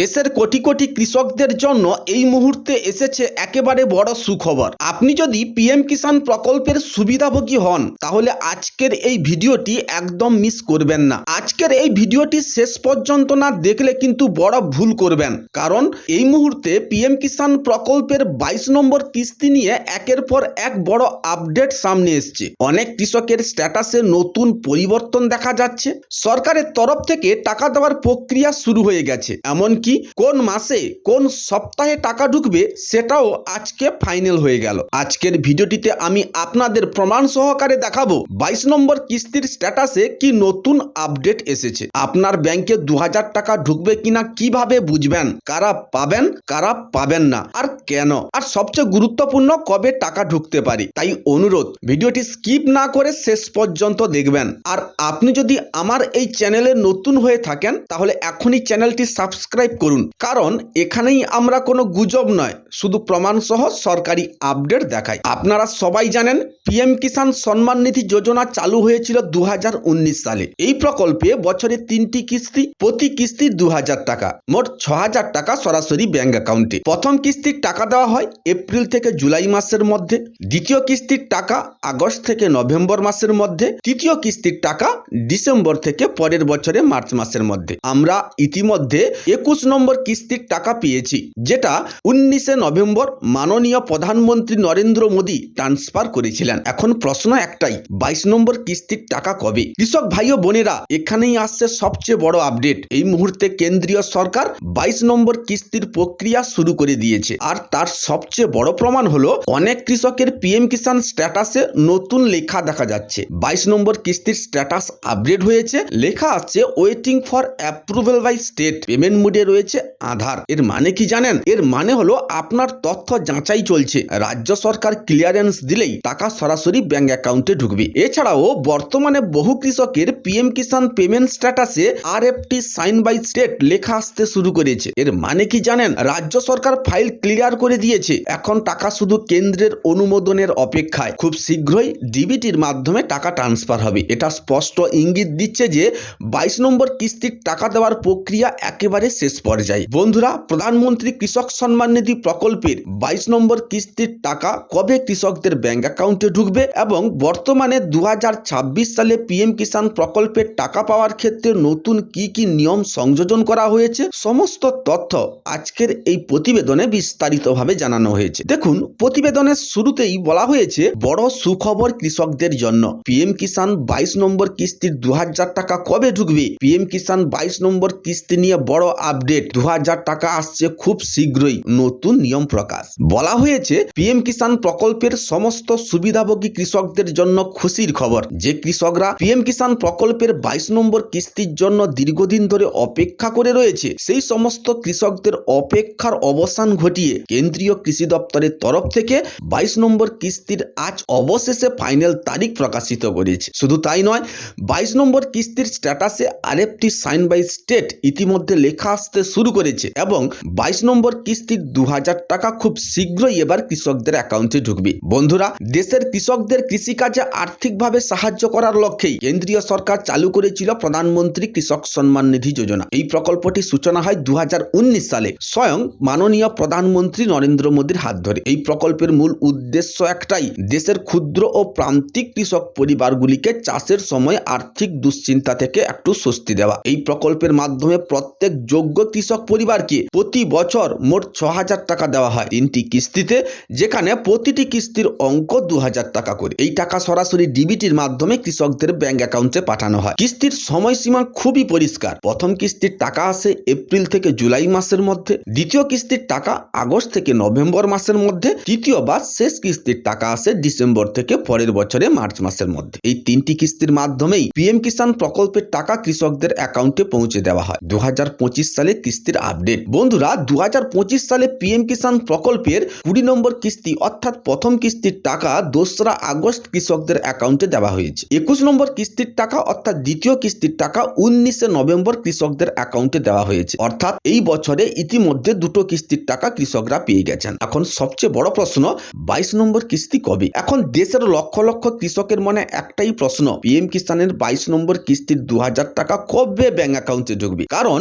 দেশের কোটি কোটি কৃষকদের জন্য এই মুহূর্তে এসেছে একেবারে বড় সুখবর। আপনি যদি পিএম কিষাণ প্রকল্পের সুবিধাভোগী হন, তাহলে আজকের এই ভিডিওটি একদম মিস করবেন না। আজকের এই ভিডিওটি শেষ পর্যন্ত না দেখলে কিন্তু বড় ভুল করবেন। কারণ এই মুহূর্তে পিএম কিষাণ প্রকল্পের বাইশ নম্বর কিস্তি নিয়ে একের পর এক বড় আপডেট সামনে এসছে। অনেক কৃষকের স্ট্যাটাসে নতুন পরিবর্তন দেখা যাচ্ছে। সরকারের তরফ থেকে টাকা দেওয়ার প্রক্রিয়া শুরু হয়ে গেছে। এমনকি কোন মাসে কোন সপ্তাহে টাকা ঢুকবে সেটাও আজকে ফাইনাল হয়ে গেল। আজকের ভিডিওটিতে আমি আপনাদের প্রমাণ সহকারে দেখাবো বাইশ নম্বর কিস্তির স্ট্যাটাসে কি নতুন আপডেট এসেছে। আপনার ব্যাংকে দু হাজার টাকা ঢুকবে কিনা কীভাবে বুঝবেন? কারা পাবেন কারা পাবেন না, আর কেন? আর সবচেয়ে গুরুত্বপূর্ণ, কবে টাকা ঢুকতে পারি? তাই অনুরোধ, ভিডিওটি স্কিপ না করে শেষ পর্যন্ত দেখবেন। আর আপনি যদি আমার এই চ্যানেলে নতুন হয়ে থাকেন, তাহলে এখনই চ্যানেলটি সাবস্ক্রাইব করুন। কারণ এখানেই আমরা কোনো গুজব নয়, শুধু প্রমাণ সহ সরকারি আপডেট দেখাই। আপনারা সবাই জানেন, পিএম কিষাণ সম্মান নিধি যোজনা চালু হয়েছিল দু হাজার উনিশ সালে। এই প্রকল্পে বছরে তিনটি কিস্তি, প্রতি কিস্তি দু হাজার টাকা, মোট ছ টাকা সরাসরি ব্যাংক অ্যাকাউন্টে। প্রথম কিস্তির টাকা দেওয়া হয় এপ্রিল থেকে জুলাই মাসের মধ্যে, দ্বিতীয় কিস্তির টাকা আগস্ট থেকে নভেম্বর মাসের মধ্যে, তৃতীয় কিস্তির টাকা ডিসেম্বর থেকে পরের বছরে মার্চ মাসের মধ্যে। আমরা ইতিমধ্যে একুশ নম্বর কিস্তির টাকা পেয়েছি, যেটা উনিশে নভেম্বর মাননীয় প্রধানমন্ত্রী নরেন্দ্র মোদী ট্রান্সফার করেছিলেন। এখন প্রশ্ন একটাই, বাইশ নম্বর কিস্তির টাকা কবে? কৃষক ভাই ও বোনেরা, এখানেই আসছে সবচেয়ে বড় আপডেট এই মুহূর্তে কেন্দ্রীয় সরকার বাইশ নম্বর কিস্তির প্রক্রিয়া শুরু করে দিয়েছে। আর তার সবচেয়ে বড় প্রমাণ হলো, অনেক কৃষকের পিএম কিষাণ স্ট্যাটাসে নতুন লেখা দেখা যাচ্ছে। বাইশ নম্বর কিস্তির স্ট্যাটাস আপডেট হয়েছে। লেখা আছে waiting for approval by state payment মোডে রয়েছে আধার। এর মানে কি জানেন? এর মানে হলো আপনার তথ্য যাচাই চলছে। রাজ্য সরকার ক্লিয়ারেন্স দিলেই টাকা সরাসরি ব্যাংক অ্যাকাউন্টে ঢুকবে। এছাড়াও বর্তমানে বহু কৃষকের পিএম কিষাণ পেমেন্ট স্ট্যাটাসে আর সাইন বাই স্টেট লেখা আসতে শুরু করেছে। এর মানে কি জানেন? রাজ্য সরকার ফাইল ক্লিয়ার করে দিয়েছে। এখন টাকা শুধু কেন্দ্রের অনুমোদনের অপেক্ষায়। খুব শীঘ্রই ডিবিটির মাধ্যমে টাকা ট্রান্সফার হবে। এটা স্পষ্ট ইঙ্গিত দিচ্ছে যে বাইশ নম্বর কিস্তির টাকা দেওয়ার প্রক্রিয়া একেবারে শেষ পর্যায়ে বন্ধুরা, প্রধানমন্ত্রী কৃষক সম্মান নিধি প্রকল্পের বাইশ নম্বর কিস্তির টাকা কবে কৃষকদের ব্যাংক অ্যাকাউন্টে ঢুকবে এবং বর্তমানে দু হাজার ছাব্বিশ সালে পিএম কিষাণ প্রকল্পের টাকা পাওয়ার ক্ষেত্রে নতুন কি কি নিয়ম সংযোজন করা হয়েছে, সমস্ত তথ্য আজকের এই প্রতিবেদনে বিস্তারিতভাবে জানানো হয়েছে। দেখুন, প্রতিবেদনের শুরুতেই বলা হয়েছে, বড় সুখবর কৃষকদের জন্য। পিএম কিষাণ বাইশ নম্বর কিস্তির দু হাজার টাকা কবে ঢুকবে? পিএম কিষাণ বাইশ নম্বর কিস্তি নিয়ে বড় আপডেট দু হাজার টাকা আসছে খুব শীঘ্রই। নতুন নিয়ম প্রকাশ। বলা হয়েছে, পিএম কিষাণ প্রকল্পের সমস্ত সুবিধাভোগী কৃষকদের জন্য খুশির খবর। যে কৃষকরা পিএম কিষাণ প্রকল্পের বাইশ নম্বর কিস্তির জন্য দীর্ঘদিন ধরে অপেক্ষা করে রয়েছে, সেই সমস্ত কৃষকদের অপেক্ষার অবসান ঘটিয়ে কেন্দ্রীয় কৃষি দপ্তরের তরফ থেকে বাইশ নম্বর কিস্তির আজ অবশেষে ফাইনাল তারিখ প্রকাশিত করেছে। শুধু তাই নয়, বাইশ নম্বর কিস্তির স্ট্যাটাসে আরেকটি সাইন বাই স্টেট ইতিমধ্যে লেখা আসতে শুরু করেছে এবং বাইশ নম্বর কিস্তির দু হাজার টাকা খুব শীঘ্রই এবার কৃষকদের অ্যাকাউন্টে ঢুকবে। বন্ধুরা, দেশের কৃষকদের কৃষিকাজে আর্থিকভাবে সাহায্য করার লক্ষ্যেই কেন্দ্রীয় সরকার চালু করেছিল প্রধানমন্ত্রী কৃষক সম্মান নিধি যোজনা। এই প্রকল্পটি সূচনা হয় দুহাজার উনিশ সালে। স্বয়ং মাননীয় প্রধানমন্ত্রী নরেন্দ্র মোদীর হাত ধরে। এই প্রকল্পের মূল উদ্দেশ্য একটাই, দেশের ক্ষুদ্র ও প্রান্তিক কৃষক পরিবারগুলিকে চাষের সময় আর্থিক দুশ্চিন্তা থেকে একটু স্বস্তি দেওয়া। এই প্রকল্পের মাধ্যমে প্রত্যেক যোগ্য কৃষক পরিবারকে প্রতি বছর মোট ছ হাজার টাকা দেওয়া হয় তিনটি কিস্তিতে, যেখানে প্রতিটি কিস্তির অঙ্ক দু হাজার টাকা করে। এই টাকা সরাসরি ডিবিটির মাধ্যমে কৃষকদের ব্যাংক অ্যাকাউন্টে পাঠানো হয়। কিস্তির সময়সীমা খুবই পরিষ্কার। প্রথম কিস্তির টাকা আসে এপ্রিল থেকে জুলাই মাসের মধ্যে, দ্বিতীয় কিস্তির টাকা আগস্ট থেকে নভেম্বর মাসের মধ্যে, তৃতীয় বা শেষ কিস্তির টাকা আসে ডিসেম্বর থেকে পরের বছরে মার্চ মাসের মধ্যে। এই তিনটি কিস্তির মাধ্যমেই পিএম কিষাণ প্রকল্পের টাকা কৃষকদের অ্যাকাউন্টে পৌঁছে দেওয়া হয়। দু হাজার পঁচিশ সালে কিস্তির আপডেট বন্ধুরা দু হাজার পঁচিশ সালে পিএম কিষাণ প্রকল্পের কুড়ি নম্বর কিস্তি অর্থাৎ প্রথম কিস্তির টাকা দোসরা আগস্ট কৃষকদের অ্যাকাউন্টে দেওয়া হয়েছে। একুশ নম্বর কিস্তির টাকা অর্থাৎ দ্বিতীয় কিস্তির টাকা উনিশে নভেম্বর কৃষকদের অ্যাকাউন্টে দেওয়া হয়েছে। অর্থাৎ এই বছরে ইতিমধ্যে দুটো কিস্তির টাকা কৃষকরা পেয়ে গেছেন। এখন সবচেয়ে বড় প্রশ্ন, বাইশ নম্বর কিস্তি কবে? এখন দেশের লক্ষ লক্ষ কৃষকের মনে একটাই প্রশ্ন পিএম কিষানের বাইশ নম্বর কিস্তির দু হাজার টাকা কবে ব্যাংক অ্যাকাউন্টে ঢুকবে? কারণ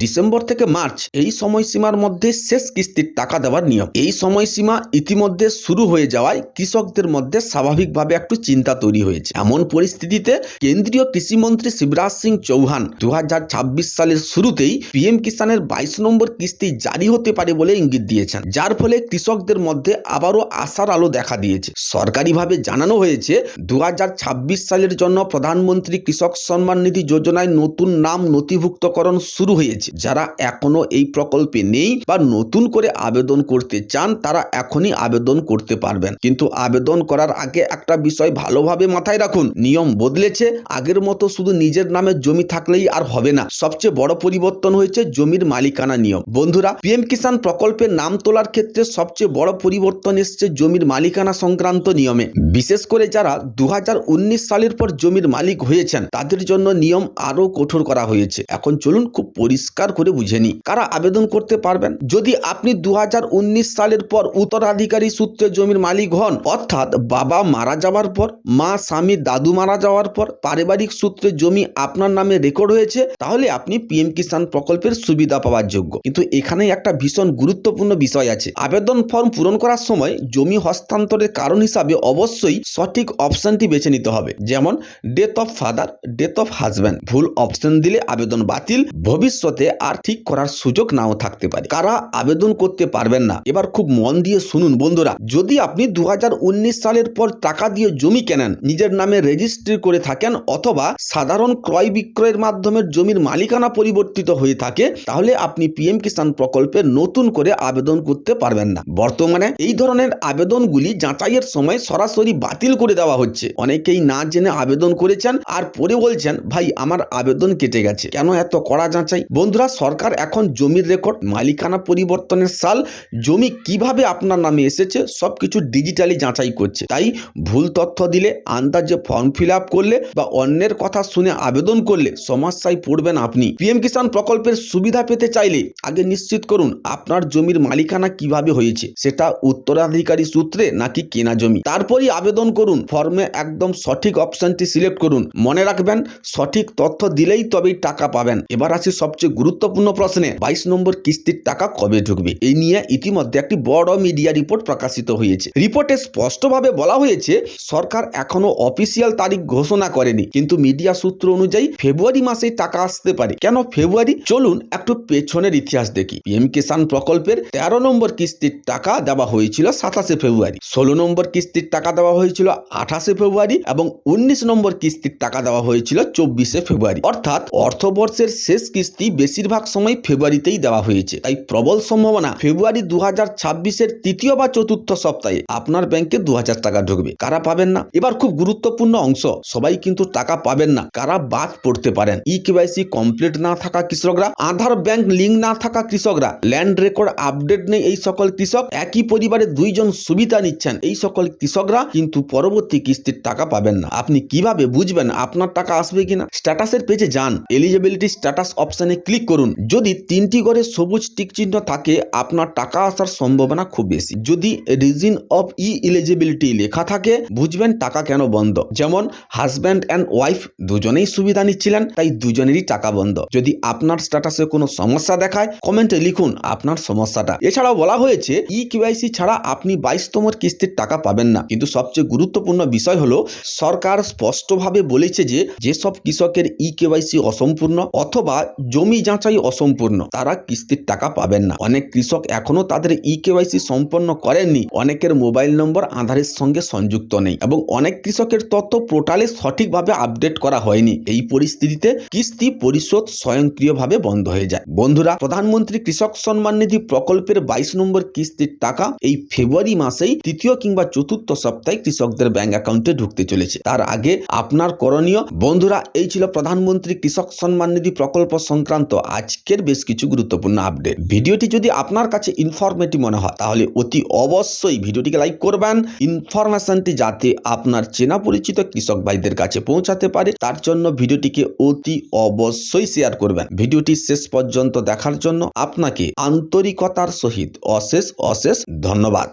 ডিসেম্বর নভেম্বর থেকে মার্চ এই সময়সীমার মধ্যে শেষ কিস্তির টাকা দেওয়ার নিয়ম। এই সময়সীমা ইতিমধ্যে শুরু হয়ে যাওয়ায় কৃষকদের মধ্যে স্বাভাবিকভাবে একটু চিন্তা তৈরি হয়েছে। এমন পরিস্থিতিতে কেন্দ্রীয় কৃষিমন্ত্রী শিবরাজ সিং চৌহান দু হাজার ছাব্বিশ সালের শুরুতেই পিএম কিষানের বাইশ নম্বর কিস্তি জারি হতে পারে বলে ইঙ্গিত দিয়েছেন। যার ফলে কৃষকদের মধ্যে আবারও আশার আলো দেখা দিয়েছে। সরকারিভাবে জানানো হয়েছে দু হাজার ছাব্বিশ সালের জন্য প্রধানমন্ত্রী কৃষক সম্মান নিধি যোজনায় নতুন নাম নথিভুক্তকরণ শুরু হয়েছে, যারা এখনও এই প্রকল্পে নেই বা নতুন করে আবেদন করতে চান, তারা এখনই আবেদন করতে পারবেন। কিন্তু আবেদন করার আগে একটা বিষয় ভালোভাবে মাথায় রাখুন। নিয়ম বদলেছে, আগের মতো শুধু নিজের নামে জমি থাকলেই আর হবে না। সবচেয়ে বড় পরিবর্তন হয়েছে জমির মালিকানা নিয়ম। বন্ধুরা, পিএম কিষাণ প্রকল্পের নাম তোলার ক্ষেত্রে সবচেয়ে বড় পরিবর্তন এসছে জমির মালিকানা সংক্রান্ত নিয়মে। বিশেষ করে যারা দু হাজার উনিশ সালের পর জমির মালিক হয়েছেন, তাদের জন্য নিয়ম আরও কঠোর করা হয়েছে। এখন চলুন খুব পরিষ্কার করে বুঝে নিই কারা আবেদন করতে পারবেন? যদি আপনি দু হাজার উনিশ সালের পর উত্তরাধিকারী সূত্রে জমির মালিক হন, অর্থাৎ বাবা মারা যাওয়ার পর, মা, স্বামী, দাদু মারা যাওয়ার পর পারিবারিক সূত্রে জমি আপনার নামে রেকর্ড হয়েছে, তাহলে আপনি পিএম কিষাণ প্রকল্পের সুবিধা পাওয়ার যোগ্য। কিন্তু এখানে একটা ভীষণ গুরুত্বপূর্ণ বিষয় আছে। আবেদন ফর্ম পূরণ করার সময় জমি হস্তান্তরের কারণ হিসাবে অবশ্যই সঠিক অপশনটি বেছে নিতে হবে। যেমন death of father death of husband ভুল অপশন দিলে আবেদন বাতিল। ভবিষ্যতে আর ঠিক করার সুযোগ নাও থাকতে পারে। কারা আবেদন করতে পারবেন না, এবার খুব মন দিয়ে শুনুন বন্ধুরা। যদি আপনি দু হাজার উনিশ সালের পর টাকা দিয়ে জমি কেনেন, নিজের নামে রেজিস্ট্রি করে থাকেন অথবা সাধারণ ক্রয় বিক্রয়ের মাধ্যমে জমির মালিকানা পরিবর্তিত হয়ে থাকে, তাহলে আপনি পিএম কিষাণ প্রকল্পে নতুন করে আবেদন করতে পারবেন না। বর্তমানে এই ধরনের আবেদনগুলি যাচাইয়ের সময় সরাসরি বাতিল করে দেওয়া হচ্ছে। অনেকেই না জেনে আবেদন করেছেন আর পরে বলছেন, ভাই, আমার আবেদন কেটে গেছে। কেন এত কড়া যাচাই? বন্ধুরা সরকার এখন জমির রেকর্ড মালিকানা পরিবর্তনের সাল, জমি কীভাবে আপনার নামে এসেছে সব কিছু ডিজিটালি যাচাই করছে। তাই ভুল তথ্য দিলে, আন্দাজে ফর্ম ফিল করলে বা অন্যের কথা শুনে আবেদন করলে সমস্যায় পড়বেন আপনি। পিএম কিষাণ প্রকল্পের সুবিধা পেতে চাইলে আগে নিশ্চিত করুন, আপনার জমির মালিকানা কীভাবে হয়েছে। সেটা উত্তরাধিকারী সূত্রে নাকি কেনা জমি। তারপরই আবেদন করুন ফর্মে একদম সঠিক অপশনটি সিলেক্ট করুন। মনে রাখবেন, সঠিক তথ্য দিলেই তবেই টাকা পাবেন। এবার আসি সবচেয়ে গুরুত্বপূর্ণ প্রশ্নে বাইশ নম্বর কিস্তির টাকা কবে ঢুকবে? এই নিয়ে ইতিমধ্যে একটি বড় মিডিয়া রিপোর্ট প্রকাশিত হয়েছে। রিপোর্টে স্পষ্টভাবে বলা হয়েছে, সরকার এখনও অফিসিয়াল তারিখ ঘোষণা করেনি, কিন্তু মিডিয়া সূত্র অনুযায়ী ফেব্রুয়ারি মাসে টাকা আসতে পারে। কেন ফেব্রুয়ারি? চলুন একটু পেছনের ইতিহাস দেখি। পিএম কিষাণ প্রকল্পের তেরো নম্বর কিস্তির টাকা দেওয়া হয়েছিল সাতাশে ফেব্রুয়ারি। ষোলো নম্বর কিস্তির টাকা দেওয়া হয়েছিল আঠাশে ফেব্রুয়ারি এবং উনিশ নম্বর কিস্তির টাকা দেওয়া হয়েছিল চব্বিশে ফেব্রুয়ারি। অর্থাৎ অর্থবর্ষের শেষ কিস্তি বেশিরভাগ সময় ফেব্রুয়ারিতেই দেওয়া হয়েছে। তাই প্রবল সম্ভাবনা ফেব্রুয়ারি দু হাজার ছাব্বিশের তৃতীয় বা চতুর্থ সপ্তাহে আপনার ব্যাংকে দু হাজার টাকা ঢুকবে। কারা পাবেন না? এবার খুব গুরুত্বপূর্ণ অংশ, সবাই কিন্তু টাকা পাবেন না। কারা বাদ পড়তে পারেন? ই কেওয়াইসি কমপ্লিট না থাকা কৃষকরা, আধার ব্যাংক লিঙ্ক না থাকা কৃষকরা, ল্যান্ড রেকর্ড আপডেট নেই এই সকল কৃষক, একই পরিবারে দুইজন সুবিধা নিচ্ছেন এই সকল কৃষকরা কিন্তু পরবর্তী কিস্তির টাকা পাবেন না। আপনি কীভাবে বুঝবেন আপনার টাকা আসবে কিনা? স্ট্যাটাসের পেজে যান। এলিজিবিলিটি স্ট্যাটাস অপশনে ক্লিক করুন। যদি তিনটি করে সবুজ টিক চিহ্ন থাকে, আপনার টাকা আসার সম্ভাবনা খুব বেশি। যদি রিজন অফ ই ইলিজিবিলিটি লেখা থাকে, বুঝবেন টাকা কেন বন্ধ। যেমন, হাজব্যান্ড অ্যান্ড ওয়াইফ দুজনেই সুবিধা নিচ্ছিলেন, তাই দুজনেরই টাকা বন্ধ। যদি আপনার স্ট্যাটাসে কোনো সমস্যা দেখায়, কমেন্টে লিখুন আপনার সমস্যাটা। এছাড়াও বলা হয়েছে ই কেওয়াইসি ছাড়া আপনি বাইশতম কিস্তির টাকা পাবেন না। কিন্তু সবচেয়ে গুরুত্বপূর্ণ বিষয় হলো, সরকার স্পষ্টভাবে বলেছে যে, যেসব কৃষকের ই কেওয়াইসি অসম্পূর্ণ অথবা জমি যাচাই অসম্পূর্ণ। তারা কিস্তির টাকা পাবেন না। অনেক কৃষক এখনও তাদের ই কেওয়াইসি সম্পন্ন করেননি। অনেকের মোবাইল নম্বর আধারের সঙ্গে সংযুক্ত নেই এবং অনেক কৃষকের তথ্য পোর্টালে সঠিকভাবে আপডেট করা হয়নি। এই পরিস্থিতিতে কিস্তি পরিশোধ স্বয়ংক্রিয়ভাবে বন্ধ হয়ে যায়। বন্ধুরা, প্রধানমন্ত্রী কৃষক সম্মান নিধি প্রকল্পের বাইশ নম্বর কিস্তির টাকা এই ফেব্রুয়ারি মাসেই তৃতীয় কিংবা চতুর্থ সপ্তাহে কৃষকদের ব্যাংক অ্যাকাউন্টে ঢুকতে চলেছে। তার আগে আপনার করণীয়। বন্ধুরা, এই ছিল প্রধানমন্ত্রী কৃষক সম্মান নিধি প্রকল্প সংক্রান্ত আজকের বেশ কিছু গুরুত্বপূর্ণ আপডেট ভিডিওটি যদি আপনার কাছে ইনফরমেটিভ মনে হয়, তাহলে অতি অবশ্যই ভিডিওটিকে লাইক করবেন। ইনফরমেশনটি যাতে আপনার চেনা পরিচিত কৃষক ভাইদের কাছে পৌঁছাতে পারে, তার জন্য ভিডিওটিকে অতি অবশ্যই শেয়ার করবেন। ভিডিওটি শেষ পর্যন্ত দেখার জন্য আপনাকে আন্তরিকতার সহিত অশেষ অশেষ ধন্যবাদ।